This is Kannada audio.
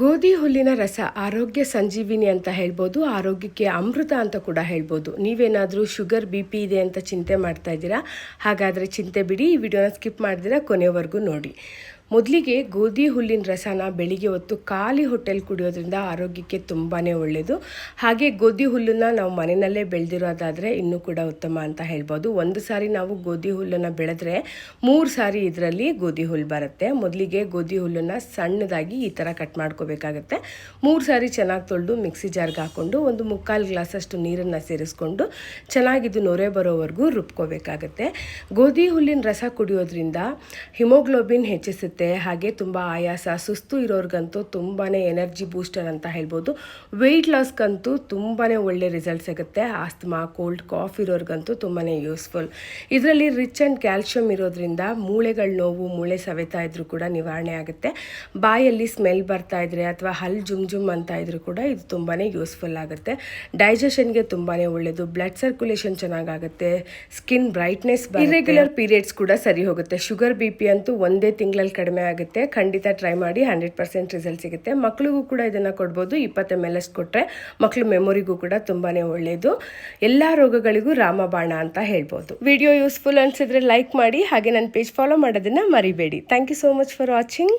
ಗೋಧಿ ಹುಲ್ಲಿನ ರಸ ಆರೋಗ್ಯ ಸಂಜೀವಿನಿ ಅಂತ ಹೇಳ್ಬೋದು, ಆರೋಗ್ಯಕ್ಕೆ ಅಮೃತ ಅಂತ ಕೂಡ ಹೇಳ್ಬೋದು. ನೀವೇನಾದರೂ ಶುಗರ್, ಬಿ ಪಿ ಇದೆ ಅಂತ ಚಿಂತೆ ಮಾಡ್ತಾ ಇದ್ದೀರಾ? ಹಾಗಾದರೆ ಚಿಂತೆ ಬಿಡಿ, ಈ ವಿಡಿಯೋನ ಸ್ಕಿಪ್ ಮಾಡಿದಿರಾ ಕೊನೆವರೆಗೂ ನೋಡಿ. ಮೊದಲಿಗೆ ಗೋಧಿ ಹುಲ್ಲಿನ ರಸನ ಬೆಳಿಗ್ಗೆ ಹೊತ್ತು ಖಾಲಿ ಹೊಟ್ಟೆಲಿ ಕುಡಿಯೋದ್ರಿಂದ ಆರೋಗ್ಯಕ್ಕೆ ತುಂಬಾ ಒಳ್ಳೆಯದು ಹಾಗೆ ಗೋಧಿ ಹುಲ್ಲನ್ನು ನಾವು ಮನೆಯಲ್ಲೇ ಬೆಳೆದಿರೋದಾದರೆ ಇನ್ನೂ ಕೂಡ ಉತ್ತಮ ಅಂತ ಹೇಳ್ಬೋದು. ಒಂದು ಸಾರಿ ನಾವು ಗೋಧಿ ಹುಲ್ಲನ್ನು ಬೆಳೆದ್ರೆ ಮೂರು ಸಾರಿ ಇದರಲ್ಲಿ ಗೋಧಿ ಹುಲ್ಲು ಬರುತ್ತೆ. ಮೊದಲಿಗೆ ಗೋಧಿ ಹುಲ್ಲನ್ನು ಸಣ್ಣದಾಗಿ ಈ ಥರ ಕಟ್ ಮಾಡ್ಕೋಬೇಕಾಗತ್ತೆ. ಮೂರು ಸಾರಿ ಚೆನ್ನಾಗಿ ತೊಳೆದು ಮಿಕ್ಸಿ ಜಾರ್ಗೆ ಹಾಕ್ಕೊಂಡು ಒಂದು ಮುಕ್ಕಾಲು ಗ್ಲಾಸಷ್ಟು ನೀರನ್ನು ಸೇರಿಸ್ಕೊಂಡು ಚೆನ್ನಾಗಿದ್ದು ನೊರೆ ಬರೋವರೆಗೂ ರುಬ್ಕೋಬೇಕಾಗತ್ತೆ. ಗೋಧಿ ಹುಲ್ಲಿನ ರಸ ಕುಡಿಯೋದ್ರಿಂದ ಹಿಮೋಗ್ಲೋಬಿನ್ ಹೆಚ್ಚಿಸುತ್ತೆ. ಹಾಗೆ ತುಂಬ ಆಯಾಸ, ಸುಸ್ತು ಇರೋರ್ಗಂತೂ ತುಂಬಾ ಎನರ್ಜಿ ಬೂಸ್ಟರ್ ಅಂತ ಹೇಳ್ಬೋದು. ವೆಯ್ಟ್ ಲಾಸ್ಗಂತೂ ತುಂಬಾ ಒಳ್ಳೆ ರಿಸಲ್ಟ್ ಸಿಗುತ್ತೆ. ಆಸ್ತಮಾ, ಕೋಲ್ಡ್, ಕಾಫ್ ಇರೋರ್ಗಂತೂ ತುಂಬಾ ಯೂಸ್ಫುಲ್. ಇದರಲ್ಲಿ ರಿಚ್ ಆ್ಯಂಡ್ ಕ್ಯಾಲ್ಶಿಯಂ ಇರೋದ್ರಿಂದ ಮೂಳೆಗಳ ನೋವು, ಮೂಳೆ ಸವೆತಾ ಇದ್ರೂ ಕೂಡ ನಿವಾರಣೆ ಆಗುತ್ತೆ. ಬಾಯಲ್ಲಿ ಸ್ಮೆಲ್ ಬರ್ತಾ ಇದ್ರೆ ಅಥವಾ ಹಲ್ ಜುಮ್ ಜುಮ್ ಅಂತ ಇದ್ರೂ ಕೂಡ ಇದು ತುಂಬಾ ಯೂಸ್ಫುಲ್ ಆಗುತ್ತೆ. ಡೈಜೆಷನ್ಗೆ ತುಂಬಾ ಒಳ್ಳೆಯದು ಬ್ಲಡ್ ಸರ್ಕ್ಯುಲೇಷನ್ ಚೆನ್ನಾಗಾಗುತ್ತೆ. ಸ್ಕಿನ್ ಬ್ರೈಟ್ನೆಸ್ ಇರೆಗ್ಯುಲರ್ ಪೀರಿಯಡ್ಸ್ ಕೂಡ ಸರಿ ಹೋಗುತ್ತೆ. ಶುಗರ್, ಬಿ ಪಿ ಅಂತೂ ಒಂದೇ ತಿಂಗಳಲ್ಲಿ ಕಡಿಮೆ ಆಗುತ್ತೆ. ಖಂಡಿತ ಟ್ರೈ ಮಾಡಿ ಹಂಡ್ರೆಡ್ ಪರ್ಸೆಂಟ್ ರಿಸಲ್ಟ್ ಸಿಗುತ್ತೆ. ಮಕ್ಳಿಗೂ ಕೂಡ ಇದನ್ನು ಕೊಡ್ಬೋದು. ಇಪ್ಪತ್ತು ಎಂ ಎಲ್ ಎಸ್ ಕೊಟ್ಟರೆ ಮಕ್ಕಳು ಮೆಮೊರಿಗೂ ಕೂಡ ತುಂಬಾ ಒಳ್ಳೆಯದು ಎಲ್ಲ ರೋಗಗಳಿಗೂ ರಾಮಬಾಣ ಅಂತ ಹೇಳ್ಬೋದು. ವಿಡಿಯೋ ಯೂಸ್ಫುಲ್ ಅನಿಸಿದ್ರೆ ಲೈಕ್ ಮಾಡಿ. ಹಾಗೆ ನನ್ನ ಪೇಜ್ ಫಾಲೋ ಮಾಡೋದನ್ನು ಮರಿಬೇಡಿ. Thank you so much for watching